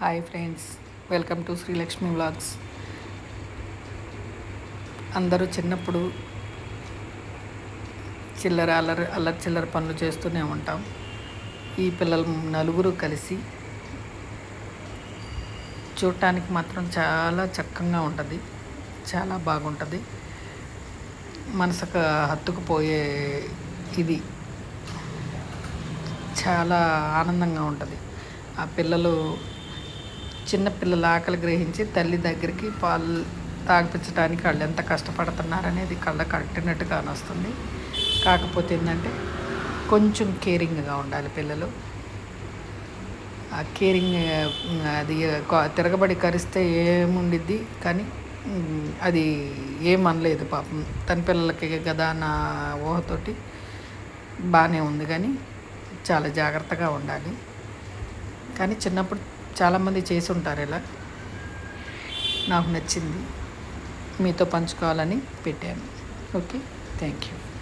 Hi friends welcome to Srilakshmi vlogs అందరూ చిన్నప్పుడు చిల్లర అల్లరి అల్లరి చిల్లర పనులు చేస్తూనే ఉంటాం. ఈ పిల్లలు నలుగురు కలిసి చూడటానికి మాత్రం చాలా చక్కగా ఉంటుంది. చాలా బాగుంటుంది. మనసుకు హత్తుకుపోయే ఇది చాలా ఆనందంగా ఉంటుంది. ఆ పిల్లలు చిన్నపిల్లల ఆకలి గ్రహించి తల్లి దగ్గరికి పాలు తాగిపించడానికి వాళ్ళు ఎంత కష్టపడుతున్నారనేది కళ్ళ కట్టినట్టుగా వస్తుంది కాకపోతే ఏంటంటే కొంచెం కేరింగ్గా ఉండాలి పిల్లలు. ఆ కేరింగ్ అది తిరగబడి కరిస్తే ఏముండిద్ది? కానీ అది ఏమనలేదు పాపం. తన పిల్లలకి కదా నా ఊహతోటి బాగానే ఉంది కానీ చాలా జాగ్రత్తగా ఉండాలి. కానీ చిన్నప్పుడు చాలామంది చేసి ఉంటారు ఇలా. నాకు నచ్చింది. మీతో పంచుకోవాలని పెట్టాను. ఓకే? Thank you.